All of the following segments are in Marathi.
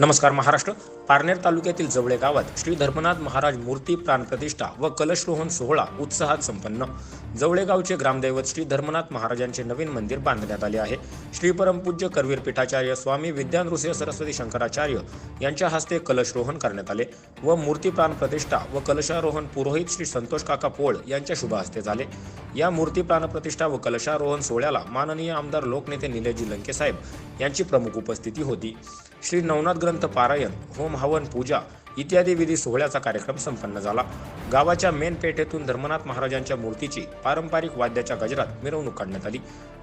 नमस्कार महाराष्ट्र. पारनेर तालुक्यातील जवळे गावात श्री धर्मनाथ महाराज मूर्ती प्राणप्रतिष्ठा व कलशरोहण सोहळा उत्साहात संपन्न. जवळे गावचे ग्रामदैवत श्री धर्मनाथ महाराजांचे नवीन मंदिर बांधण्यात आले आहे. श्री परमपूज्य करवीर पीठाचार्य स्वामी विद्यानृसिंह सरस्वती शंकराचार्य यांच्या हस्ते कलशरोहण करण्यात आले व मूर्ती प्राणप्रतिष्ठा व कलशारोहण पुरोहित श्री संतोष काका पोळ यांच्या शुभ हस्ते झाले. या मूर्ती प्राणप्रतिष्ठा व कलशारोहण सोहळ्याला माननीय आमदार लोकनेते निलयजी लंके साहेब यांची प्रमुख उपस्थिती होती. श्री नवनाथ ग्रंथ पारायण होम हवन पूजा इत्यादी विधी सोहळ्याचा कार्यक्रम संपन्न झाला. गावाच्या मेन पेठेतून धर्मनाथ महाराजांच्या मूर्तीची पारंपरिक वाद्याच्या गजरात मिरवणूक काढण्यात आली.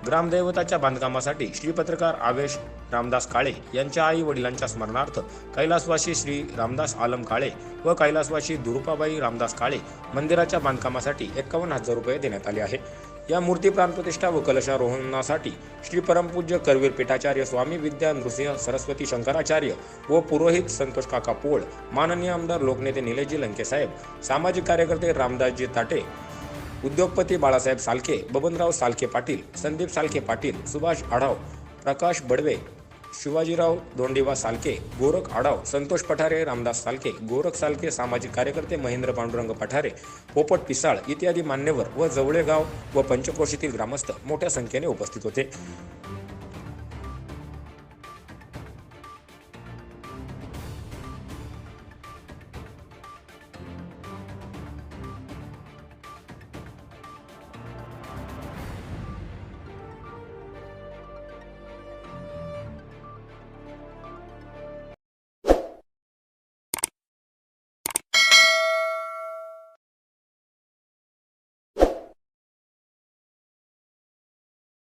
ग्रामदैवताच्या बांधकामासाठी श्री पत्रकार आवेश रामदास काळे यांच्या आई वडिलांच्या स्मरणार्थ कैलासवासी श्री रामदास आलम काळे व कैलासवासी दुरुपाबाई रामदास काळे मंदिराच्या बांधकामासाठी एकावन्न हजार रुपये देण्यात आले आहे. या मूर्ती प्राणप्रतिष्ठा व कलशारोहणासाठी श्री परमपूज्य करवीर पीठाचार्य स्वामी विद्या नृसिंह सरस्वती शंकराचार्य व पुरोहित संतोष काका पोळ माननीय आमदार लोकनेते निलेजी लंके साहेब सामाजिक कार्यकर्ते रामदासजी ताटे उद्योगपती बाळासाहेब सालके बबनराव सालके पाटील संदीप सालके पाटील सुभाष आढाव प्रकाश बडवे शिवाजीराव धोंडीबा सालके गोरख आडाव संतोष पठारे रामदास सालके गोरख सालके सामाजिक कार्यकर्ते महेंद्र पांडुरंग पठारे पोपट पिसाळ इत्यादी मान्यवर व जवळेगाव व पंचक्रोशीतील ग्रामस्थ मोठ्या संख्येने उपस्थित होते.